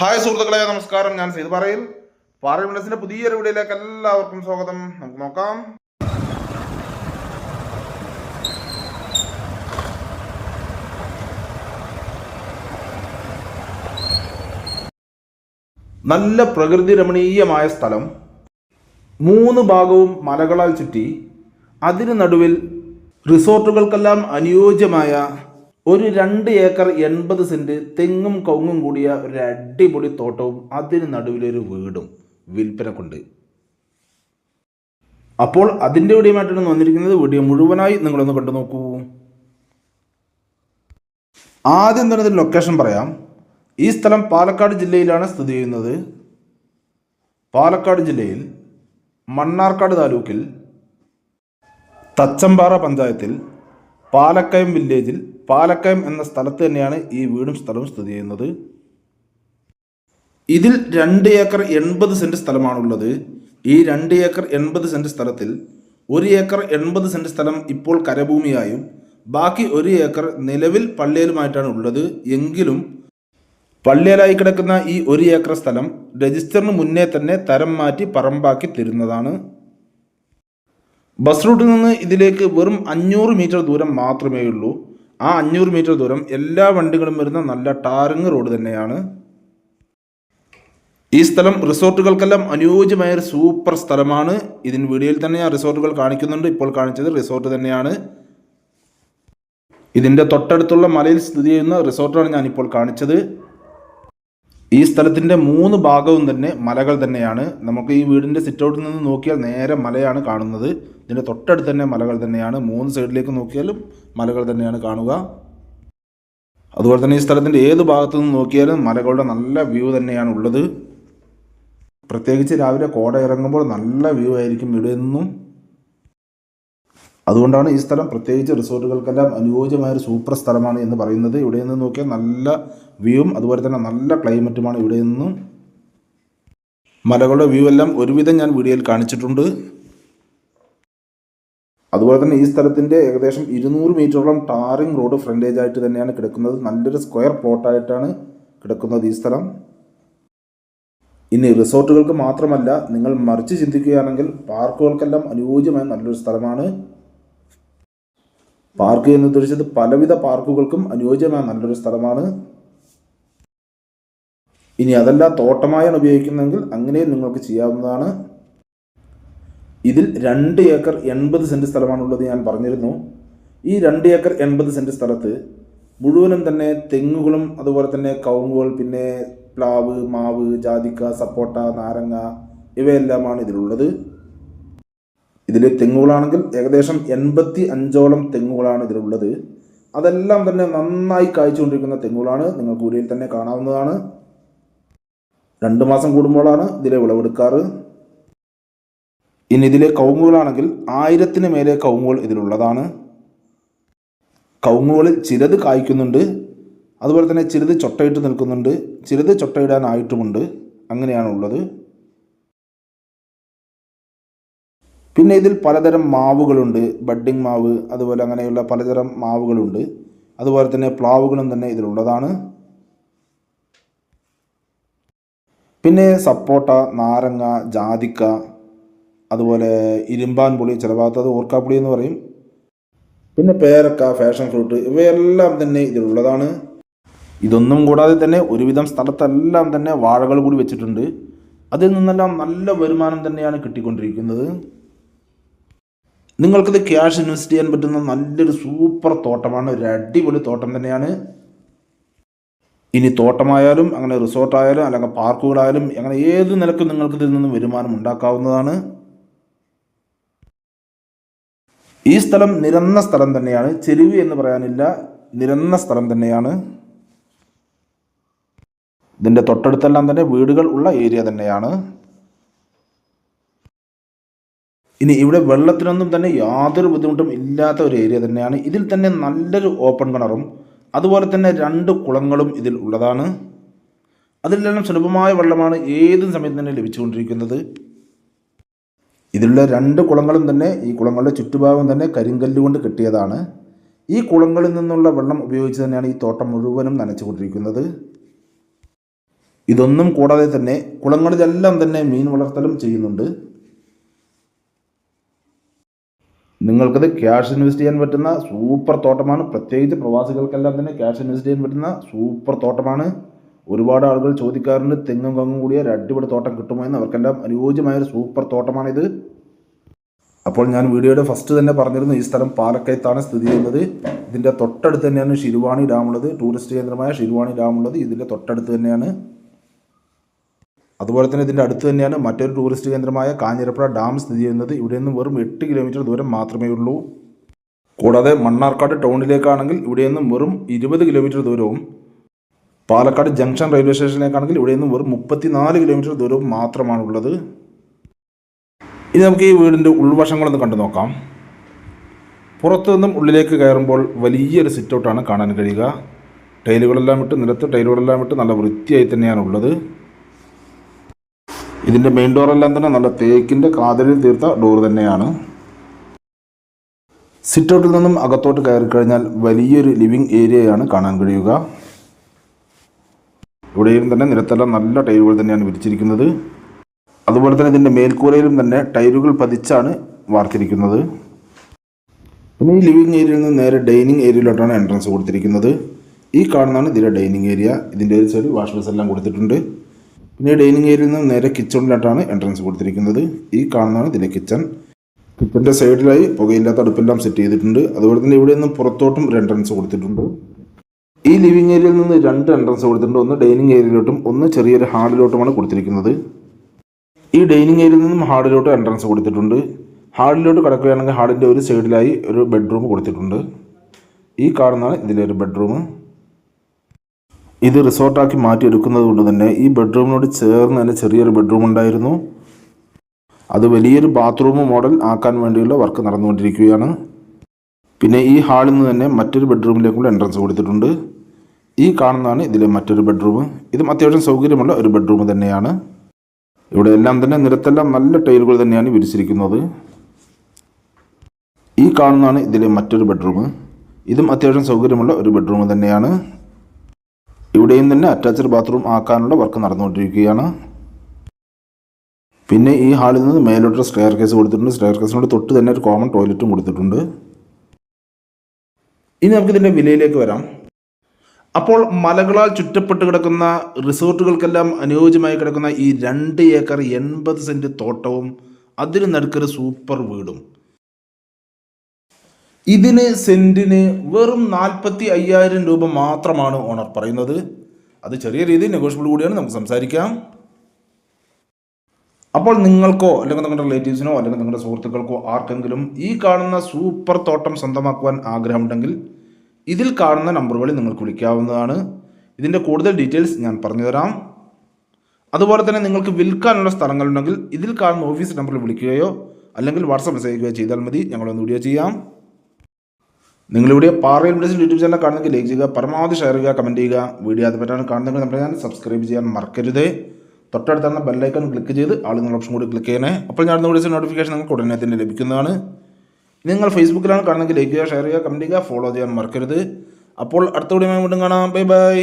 Hi സുഹൃത്തുക്കളെ നമസ്കാരം. ഞാൻ സെയ്ത് പറയും. പാർലമെന്റസിന്റെ പുതിയൊരു വീഡിയോയിലേക്ക് എല്ലാവർക്കും സ്വാഗതം. നമുക്ക് നോക്കാം. നല്ല പ്രകൃതി രമണീയമായ സ്ഥലം. മൂന്ന് ഭാഗവും മലകളാൽ ചുറ്റി. അതിനു നടുവിൽ റിസോർട്ടുകൾക്കെല്ലാം അനുയോജ്യമായ ഒരു രണ്ട് ഏക്കർ എൺപത് സെന്റ് തെങ്ങും കവുങ്ങും കൂടിയ ഒരു അടിപൊളി തോട്ടവും അതിന് നടുവിലൊരു വീടും വിൽപ്പനക്കുണ്ട് അപ്പോൾ അതിന്റെ വീഡിയോമായിട്ടാണ് വന്നിരിക്കുന്നത്. വീഡിയോ മുഴുവനായി നിങ്ങളൊന്ന് കണ്ടു നോക്കൂ. ആദ്യം തന്നെ ലൊക്കേഷൻ പറയാം. ഈ സ്ഥലം പാലക്കാട് ജില്ലയിലാണ് സ്ഥിതി ചെയ്യുന്നത്. പാലക്കാട് ജില്ലയിൽ മണ്ണാർക്കാട് താലൂക്കിൽ തച്ചമ്പാറ പഞ്ചായത്തിൽ പാലക്കയം വില്ലേജിൽ പാലക്കയം എന്ന സ്ഥലത്ത് തന്നെയാണ് ഈ വീടും സ്ഥലവും സ്ഥിതി ചെയ്യുന്നത്. ഇതിൽ രണ്ട് ഏക്കർ എൺപത് സെന്റ് സ്ഥലമാണുള്ളത്. ഈ രണ്ട് ഏക്കർ എൺപത് സെന്റ് സ്ഥലത്തിൽ ഒരു ഏക്കർ എൺപത് സെന്റ് സ്ഥലം ഇപ്പോൾ കരഭൂമിയായും ബാക്കി ഒരു ഏക്കർ നിലവിൽ പള്ളിയലുമായിട്ടാണ് ഉള്ളത്. എങ്കിലും പള്ളിയലായി കിടക്കുന്ന ഈ ഒരു ഏക്കർ സ്ഥലം രജിസ്റ്ററിന് മുന്നേ തന്നെ തരം മാറ്റി പറമ്പാക്കി തരുന്നതാണ്. ബസ് റൂട്ടിൽ നിന്ന് ഇതിലേക്ക് വെറും അഞ്ഞൂറ് മീറ്റർ ദൂരം മാത്രമേ ഉള്ളൂ. ആ അഞ്ഞൂറ് മീറ്റർ ദൂരം എല്ലാ വണ്ടികളും വരുന്ന നല്ല ടാറിങ് റോഡ് തന്നെയാണ്. ഈ സ്ഥലം റിസോർട്ടുകൾക്കെല്ലാം അനുയോജ്യമായ ഒരു സൂപ്പർ സ്ഥലമാണ്. ഇതിന് വീഡിയോയിൽ തന്നെ ഞാൻ റിസോർട്ടുകൾ കാണിക്കുന്നുണ്ട്. ഇപ്പോൾ കാണിച്ചത് റിസോർട്ട് തന്നെയാണ്. ഇതിന്റെ തൊട്ടടുത്തുള്ള മലയിൽ സ്ഥിതി ചെയ്യുന്ന റിസോർട്ടാണ് ഞാനിപ്പോൾ കാണിച്ചത്. ഈ സ്ഥലത്തിന്റെ മൂന്ന് ഭാഗവും തന്നെ മലകൾ തന്നെയാണ്. നമുക്ക് ഈ വീടിന്റെ സിറ്റൗട്ടിൽ നിന്ന് നോക്കിയാൽ നേരെ മലയാണ് കാണുന്നത്. ഇതിന്റെ തൊട്ടടുത്ത് തന്നെ മലകൾ തന്നെയാണ്. മൂന്ന് സൈഡിലേക്ക് നോക്കിയാലും മലകൾ തന്നെയാണ് കാണുക. അതുപോലെ തന്നെ ഈ സ്ഥലത്തിന്റെ ഏത് ഭാഗത്തു നിന്ന് നോക്കിയാലും മലകളുടെ നല്ല വ്യൂ തന്നെയാണ് ഉള്ളത്. പ്രത്യേകിച്ച് രാവിലെ കോട ഇറങ്ങുമ്പോൾ നല്ല വ്യൂ ആയിരിക്കും ഇവിടെ നിന്നും അതുകൊണ്ടാണ് ഈ സ്ഥലം പ്രത്യേകിച്ച് റിസോർട്ടുകൾക്കെല്ലാം അനുയോജ്യമായ ഒരു സൂപ്പർ സ്ഥലമാണ് എന്ന് പറയുന്നത്. ഇവിടെ നിന്ന് നോക്കിയാൽ നല്ല വ്യൂവും അതുപോലെ തന്നെ നല്ല ക്ലൈമറ്റുമാണ് ഇവിടെ നിന്നും. മലകളുടെ വ്യൂ എല്ലാം ഒരുവിധം ഞാൻ വീഡിയോയിൽ കാണിച്ചിട്ടുണ്ട്. അതുപോലെ തന്നെ ഈ സ്ഥലത്തിന്റെ ഏകദേശം ഇരുന്നൂറ് മീറ്ററോളം ടാറിംഗ് റോഡ് ഫ്രണ്ടേജ് ആയിട്ട് തന്നെയാണ് കിടക്കുന്നത്. നല്ലൊരു സ്ക്വയർ പ്ലോട്ടായിട്ടാണ് കിടക്കുന്നത് ഈ സ്ഥലം. ഇനി റിസോർട്ടുകൾക്ക് മാത്രമല്ല നിങ്ങൾ മറിച്ച് ചിന്തിക്കുകയാണെങ്കിൽ പാർക്കുകൾക്കെല്ലാം അനുയോജ്യമായ നല്ലൊരു സ്ഥലമാണ്. പാർക്ക് എന്ന് ഉദ്ദേശിച്ചത് പലവിധ പാർക്കുകൾക്കും അനുയോജ്യമായ നല്ലൊരു സ്ഥലമാണ്. ഇനി അതല്ല തോട്ടമായാണ് ഉപയോഗിക്കുന്നതെങ്കിൽ അങ്ങനെയും നിങ്ങൾക്ക് ചെയ്യാവുന്നതാണ്. ഇതിൽ രണ്ട് ഏക്കർ എൺപത് സെന്റ് സ്ഥലമാണുള്ളത് ഞാൻ പറഞ്ഞിരുന്നു. ഈ രണ്ട് ഏക്കർ എൺപത് സെന്റ് സ്ഥലത്ത് മുഴുവനും തന്നെ തെങ്ങുകളും അതുപോലെ തന്നെ കവുങ്ങുകൾ പിന്നെ പ്ലാവ് മാവ് ജാതിക്ക സപ്പോട്ട നാരങ്ങ ഇവയെല്ലാമാണ് ഇതിലുള്ളത്. ഇതിൽ തെങ്ങുകളാണെങ്കിൽ ഏകദേശം എൺപത്തി അഞ്ചോളം തെങ്ങുകളാണ് ഇതിലുള്ളത്. അതെല്ലാം തന്നെ നന്നായി കായ്ച്ചുകൊണ്ടിരിക്കുന്ന തെങ്ങുകളാണ്. നിങ്ങൾക്ക് ഊരിയിൽ തന്നെ കാണാവുന്നതാണ്. രണ്ട് മാസം കൂടുമ്പോഴാണ് ഇതിലെ വിളവെടുക്കാറ്. ഇനി ഇതിലെ കൗങ്ങുകളാണെങ്കിൽ ആയിരത്തിന് മേലെ കൗങ്ങുകൾ ഇതിലുള്ളതാണ്. കൗങ്ങുകളിൽ ചിലത് കായ്ക്കുന്നുണ്ട്. അതുപോലെ തന്നെ ചിലത് ചൊട്ടയിട്ട് നിൽക്കുന്നുണ്ട്. ചിലത് ചൊട്ടയിടാനായിട്ടുമുണ്ട്. അങ്ങനെയാണ് ഉള്ളത് പിന്നെ ഇതിൽ പലതരം മാവുകളുണ്ട്. ബഡ്ഡിംഗ് മാവ് അതുപോലെ അങ്ങനെയുള്ള പലതരം മാവുകളുണ്ട്. അതുപോലെ തന്നെ പ്ലാവുകളും തന്നെ ഇതിലുള്ളതാണ് പിന്നെ സപ്പോട്ട നാരങ്ങ ജാതിക്ക അതുപോലെ ഇരുമ്പാൻ പുളി ചില ഭാഗത്ത് അത് ഓർക്കാപ്പുളി എന്ന് പറയും. പിന്നെ പേരക്ക ഫാഷൻ ഫ്രൂട്ട് ഇവയെല്ലാം തന്നെ ഇതിലുള്ളതാണ് ഇതൊന്നും കൂടാതെ തന്നെ ഒരുവിധം സ്ഥലത്തെല്ലാം തന്നെ വാഴകൾ കൂടി വെച്ചിട്ടുണ്ട്. അതിൽ നിന്നെല്ലാം നല്ല വരുമാനം തന്നെയാണ് കിട്ടിക്കൊണ്ടിരിക്കുന്നത്. നിങ്ങൾക്കിത് ക്യാഷ് ഇൻവെസ്റ്റ് ചെയ്യാൻ പറ്റുന്ന നല്ലൊരു സൂപ്പർ തോട്ടമാണ്. ഒരു അടിപൊളി തോട്ടം തന്നെയാണ്. ഇനി തോട്ടമായാലും അങ്ങനെ റിസോർട്ടായാലും അല്ലെങ്കിൽ പാർക്കുകളായാലും അങ്ങനെ ഏത് നിലക്കും നിങ്ങൾക്ക് ഇതിൽ നിന്നും വരുമാനം ഉണ്ടാക്കാവുന്നതാണ്. ഈ സ്ഥലം നിരന്ന സ്ഥലം തന്നെയാണ്. ചെരുവ് എന്ന് പറയാനില്ല നിരന്ന സ്ഥലം തന്നെയാണ്. ഇതിന്റെ തൊട്ടടുത്തെല്ലാം തന്നെ വീടുകൾ ഉള്ള ഏരിയ തന്നെയാണ്. ഇനി ഇവിടെ വെള്ളത്തിനൊന്നും തന്നെ യാതൊരു ബുദ്ധിമുട്ടും ഇല്ലാത്ത ഒരു ഏരിയ തന്നെയാണ്. ഇതിൽ തന്നെ നല്ലൊരു ഓപ്പൺ കിണറും അതുപോലെ തന്നെ രണ്ട് കുളങ്ങളും ഇതിൽ ഉള്ളതാണ്. അതിലെല്ലാം സുലഭമായ വെള്ളമാണ് ഏത് സമയത്ത് തന്നെ ലഭിച്ചുകൊണ്ടിരിക്കുന്നത്. ഇതിലുള്ള രണ്ട് കുളങ്ങളും തന്നെ ഈ കുളങ്ങളുടെ ചുറ്റുഭാഗം തന്നെ കരിങ്കല്ല് കൊണ്ട് കെട്ടിയതാണ്. ഈ കുളങ്ങളിൽ നിന്നുള്ള വെള്ളം ഉപയോഗിച്ച് തന്നെയാണ് ഈ തോട്ടം മുഴുവനും നനച്ചുകൊണ്ടിരിക്കുന്നത്. ഇതൊന്നും കൂടാതെ തന്നെ കുളങ്ങളിലെല്ലാം തന്നെ മീൻ വളർത്തലും ചെയ്യുന്നുണ്ട്. നിങ്ങൾക്കത് ക്യാഷ് ഇൻവെസ്റ്റ് ചെയ്യാൻ പറ്റുന്ന സൂപ്പർ തോട്ടമാണ്. പ്രത്യേകിച്ച് പ്രവാസികൾക്കെല്ലാം തന്നെ ക്യാഷ് ഇൻവെസ്റ്റ് ചെയ്യാൻ പറ്റുന്ന സൂപ്പർ തോട്ടമാണ്. ഒരുപാട് ആളുകൾ ചോദിക്കാറുണ്ട് തെങ്ങും കങ്ങും കൂടിയ ഒരു അടിപൊളി തോട്ടം കിട്ടുമോ എന്ന്. അവർക്കെല്ലാം അനുയോജ്യമായ ഒരു സൂപ്പർ തോട്ടമാണിത്. അപ്പോൾ ഞാൻ വീഡിയോയുടെ ഫസ്റ്റ് തന്നെ പറഞ്ഞിരുന്നു ഈ സ്ഥലം പാലക്കയത്താണ് സ്ഥിതി ചെയ്യുന്നത്. ഇതിന്റെ തൊട്ടടുത്ത് തന്നെയാണ് ശിരുവാണി ഡാം ഉള്ളത്. ടൂറിസ്റ്റ് കേന്ദ്രമായ ശിരുവാണി ഡാം ഉള്ളത്. ഇതിന്റെ തൊട്ടടുത്ത് തന്നെയാണ്. അതുപോലെ തന്നെ ഇതിന്റെ അടുത്ത് തന്നെയാണ് മറ്റൊരു ടൂറിസ്റ്റ് കേന്ദ്രമായ കാഞ്ഞിരപ്പുഴ ഡാം സ്ഥിതി ചെയ്യുന്നത്. ഇവിടെ നിന്ന് വെറും എട്ട് കിലോമീറ്റർ ദൂരം മാത്രമേ ഉള്ളൂ. കൂടാതെ മണ്ണാർക്കാട് ടൗണിലേക്കാണെങ്കിൽ ഇവിടെ നിന്നും വെറും ഇരുപത് കിലോമീറ്റർ ദൂരവും പാലക്കാട് ജംഗ്ഷൻ റെയിൽവേ സ്റ്റേഷനിലേക്കാണെങ്കിൽ ഇവിടെ നിന്നും വെറും മുപ്പത്തിനാല് കിലോമീറ്റർ ദൂരവും മാത്രമാണുള്ളത്. ഇനി നമുക്ക് ഈ വീടിന്റെ ഉൾവശങ്ങളൊന്ന് കണ്ടു നോക്കാം. പുറത്തു നിന്നും ഉള്ളിലേക്ക് കയറുമ്പോൾ വലിയൊരു സിറ്റൗട്ടാണ് കാണാൻ കഴിയുക. ടൈലുകളെല്ലാം ഇട്ട് നിലത്ത് ടൈലുകളെല്ലാം ഇട്ട് നല്ല വൃത്തിയായി തന്നെയാണ് ഉള്ളത് ഇതിന്റെ മെയിൻ ഡോറെല്ലാം തന്നെ നല്ല തേക്കിന്റെ കാതലിൽ തീർത്ത ഡോർ തന്നെയാണ്. സിറ്റൗട്ടിൽ നിന്നും അകത്തോട്ട് കയറി കഴിഞ്ഞാൽ വലിയൊരു ലിവിങ് ഏരിയയാണ് കാണാൻ കഴിയുക. ഇവിടെയും തന്നെ നിരത്തെല്ലാം നല്ല ടൈലുകൾ തന്നെയാണ് വിരിച്ചിരിക്കുന്നത്. അതുപോലെ തന്നെ ഇതിന്റെ മേൽക്കൂരയിലും തന്നെ ടൈലുകൾ പതിച്ചാണ് വാർത്തിരിക്കുന്നത്. പിന്നെ ഈ ലിവിങ് ഏരിയയിൽ നിന്ന് നേരെ ഡൈനിങ് ഏരിയയിലോട്ടാണ് എൻട്രൻസ് കൊടുത്തിരിക്കുന്നത്. ഈ കാണുന്നതാണ് ഇതിലെ ഡൈനിങ് ഏരിയ ഇതിന്റെ ഒരു സൈഡ് വാഷ് ബേസ് എല്ലാം കൊടുത്തിട്ടുണ്ട്. പിന്നെ ഡൈനിങ് ഏരിയയിൽ നിന്ന് നേരെ കിച്ചണിലോട്ടാണ് എൻട്രൻസ് കൊടുത്തിരിക്കുന്നത്. ഈ കാണുന്നതാണ് ഇതിന്റെ കിച്ചൺ കിച്ചന്റെ സൈഡിലായി പുകയില്ലാത്ത അടുപ്പെല്ലാം സെറ്റ് ചെയ്തിട്ടുണ്ട്. അതുപോലെ തന്നെ ഇവിടെ നിന്നും പുറത്തോട്ടും ഒരു എൻട്രൻസ് കൊടുത്തിട്ടുണ്ട്. ഈ ലിവിങ് ഏരിയയിൽ നിന്ന് രണ്ട് എൻട്രൻസ് കൊടുത്തിട്ടുണ്ട്. ഒന്ന് ഡൈനിങ് ഏരിയയിലോട്ടും ഒന്ന് ചെറിയൊരു ഹാളിലോട്ടുമാണ് കൊടുത്തിരിക്കുന്നത്. ഈ ഡൈനിങ് ഏരിയയിൽ നിന്നും ഹാളിലോട്ട് എൻട്രൻസ് കൊടുത്തിട്ടുണ്ട്. ഹാളിലോട്ട് കിടക്കുകയാണെങ്കിൽ ഹാളിന്റെ ഒരു സൈഡിലായി ഒരു ബെഡ്റൂം കൊടുത്തിട്ടുണ്ട്. ഈ കാണുന്നതാണ് ഇതിലെ ഒരു ബെഡ്റൂം ഇത് റിസോർട്ടാക്കി മാറ്റിയെടുക്കുന്നത് കൊണ്ട് തന്നെ ഈ ബെഡ്റൂമിനോട് ചേർന്ന് തന്നെ ചെറിയൊരു ബെഡ്റൂം ഉണ്ടായിരുന്നു. അത് വലിയൊരു ബാത്റൂം മോഡൽ ആക്കാൻ വേണ്ടിയുള്ള വർക്ക് നടന്നുകൊണ്ടിരിക്കുകയാണ്. പിന്നെ ഈ ഹാളിൽ നിന്ന് തന്നെ മറ്റൊരു ബെഡ്റൂമിലേക്കുള്ള എൻട്രൻസ് കൊടുത്തിട്ടുണ്ട്. ഈ കാണുന്നതാണ് ഇതിലെ മറ്റൊരു ബെഡ്റൂം. ഇതും അത്യാവശ്യം സൗകര്യമുള്ള ഒരു ബെഡ്റൂം തന്നെയാണ്. ഇവിടെ എല്ലാം തന്നെ നിരത്തെല്ലാം നല്ല ടൈലുകൾ തന്നെയാണ് വിരിച്ചിരിക്കുന്നത്. ഈ കാണുന്നതാണ് ഇതിലെ മറ്റൊരു ബെഡ്റൂം. ഇതും അത്യാവശ്യം സൗകര്യമുള്ള ഒരു ബെഡ്റൂം തന്നെയാണ്. ഇവിടെയും തന്നെ അറ്റാച്ച്ഡ് ബാത്റൂം ആക്കാനുള്ള വർക്ക് നടന്നുകൊണ്ടിരിക്കുകയാണ്. പിന്നെ ഈ ഹാളിൽ നിന്ന് മേലോട്ട് സ്റ്റെയർ കേസ് കൊടുത്തിട്ടുണ്ട്. സ്റ്റെയർ കേസിനോട് തൊട്ട് തന്നെ ഒരു കോമൺ ടോയ്ലറ്റും കൊടുത്തിട്ടുണ്ട്. ഇനി നമുക്ക് ഇതിന്റെ വിലയിലേക്ക് വരാം. അപ്പോൾ മലകളാൽ ചുറ്റപ്പെട്ട് കിടക്കുന്ന റിസോർട്ടുകൾക്കെല്ലാം അനുയോജ്യമായി കിടക്കുന്ന ഈ രണ്ട് ഏക്കർ എൺപത് സെന്റ് തോട്ടവും അതിന് നടുക്കൊരു സൂപ്പർ വീടും. ഇതിന് സെന്റിന് വെറും നാൽപ്പത്തി അയ്യായിരം രൂപ മാത്രമാണ് ഓണർ പറയുന്നത്. അത് ചെറിയ രീതിയിൽ നെഗോഷ്യബിൾ കൂടിയാണ് നമുക്ക് സംസാരിക്കാം. അപ്പോൾ നിങ്ങൾക്കോ അല്ലെങ്കിൽ നിങ്ങളുടെ റിലേറ്റീവ്സിനോ അല്ലെങ്കിൽ നിങ്ങളുടെ സുഹൃത്തുക്കൾക്കോ ആർക്കെങ്കിലും ഈ കാണുന്ന സൂപ്പർ തോട്ടം സ്വന്തമാക്കുവാൻ ആഗ്രഹമുണ്ടെങ്കിൽ ഇതിൽ കാണുന്ന നമ്പറുകളിൽ നിങ്ങൾക്ക് വിളിക്കാവുന്നതാണ്. ഇതിന്റെ കൂടുതൽ ഡീറ്റെയിൽസ് ഞാൻ പറഞ്ഞുതരാം. അതുപോലെ തന്നെ നിങ്ങൾക്ക് വിൽക്കാനുള്ള സ്ഥലങ്ങളുണ്ടെങ്കിൽ ഇതിൽ കാണുന്ന ഓഫീസ് നമ്പറിൽ വിളിക്കുകയോ അല്ലെങ്കിൽ വാട്സപ്പ് മെസ്സേജ് ചെയ്താൽ മതി. ഞങ്ങളൊന്ന് വീഡിയോ ചെയ്യാം. നിങ്ങളിവിടെ പാറയിൽ വിളിച്ച് യൂട്യൂബ് ചാനൽ കാണുന്നെങ്കിൽ ലൈക്ക് ചെയ്യുക പരമാവധി ഷെയർ ചെയ്യുക കമന്റ് ചെയ്യുക. വീഡിയോ അതുപറ്റാണ് കാണുന്നെങ്കിൽ നമ്മുടെ ചാനൽ സബ്സ്ക്രൈബ് ചെയ്യാൻ മറക്കരുത്. തൊട്ടടുത്താണ് ബെല്ലൈക്കൺ ക്ലിക്ക് ചെയ്ത് നിങ്ങൾ ഓപ്ഷൻ കൂടി ക്ലിക്ക് ചെയ്യണേ. അപ്പോൾ ഞാൻ വിളിച്ച നോട്ടിഫിക്കേഷൻ നിങ്ങൾക്ക് ഉടനെ തന്നെ ലഭിക്കുന്നതാണ്. നിങ്ങൾ ഫേസ്ബുക്കിലാണ് കാണുന്നെങ്കിൽ ലൈക്ക് ചെയ്യുക ഷെയർ ചെയ്യുക കമന്റ് ചെയ്യുക ഫോളോ ചെയ്യാൻ മറക്കരുത്. അപ്പോൾ അടുത്ത വീഡിയോ വീണ്ടും കാണാം. Bye bye